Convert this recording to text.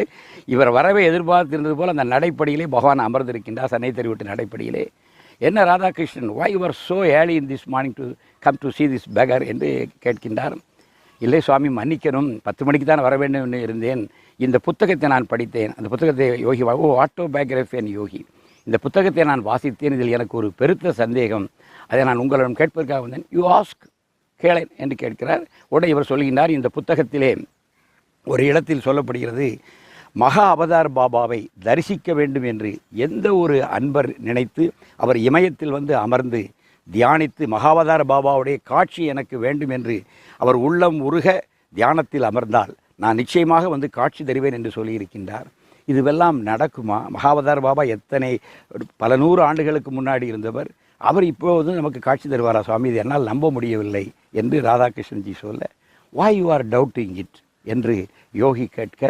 என்று இவர் வரவே எதிர்பார்த்திருந்தது போல் அந்த நடைப்படியிலே பகவான் அமர்ந்திருக்கின்றார் சென்னை தெரிவிட்டு நடைப்படியிலே. என்ன Radhakrishnan why your are so in this morning to come to to this beggar என்று கேட்கின்றார். இல்லை சுவாமி மன்னிக்கணும். பத்து மணிக்கு தான் வர வேண்டும் என்று இருந்தேன். இந்த புத்தகத்தை நான் படித்தேன். அந்த புத்தகத்தை yogi of autobiography and yogi. இந்த புத்தகத்தை நான் வாசித்தேன். இதில் எனக்கு ஒரு பெருத்த சந்தேகம். அதை நான் உங்களிடம் கேட்பதற்காக வந்தேன். யூ ஆஸ்க் கேளேன் என்று கேட்கிறார். உடனே இவர் சொல்கின்றார் இந்த புத்தகத்திலே ஒரு இடத்தில் சொல்லப்படுகிறது. மகா அவதார் பாபாவை தரிசிக்க வேண்டும் என்று எந்த ஒரு அன்பர் நினைத்து அவர் இமயத்தில் வந்து அமர்ந்து தியானித்து மகாவதார பாபாவுடைய காட்சி எனக்கு வேண்டும் என்று அவர் உள்ளம் உருக தியானத்தில் அமர்ந்தால் நான் நிச்சயமாக வந்து காட்சி தருவேன் என்று சொல்லியிருக்கின்றார். இதுவெல்லாம் நடக்குமா? மகாவதார் பாபா எத்தனை பல நூறு ஆண்டுகளுக்கு முன்னாடி இருந்தவர் அவர் இப்போது நமக்கு காட்சி தருவாரா சுவாமி? இது என்னால் நம்ப முடியவில்லை என்று ராதாகிருஷ்ணன்ஜி சொல்ல why you are doubting it என்று யோகி கேட்க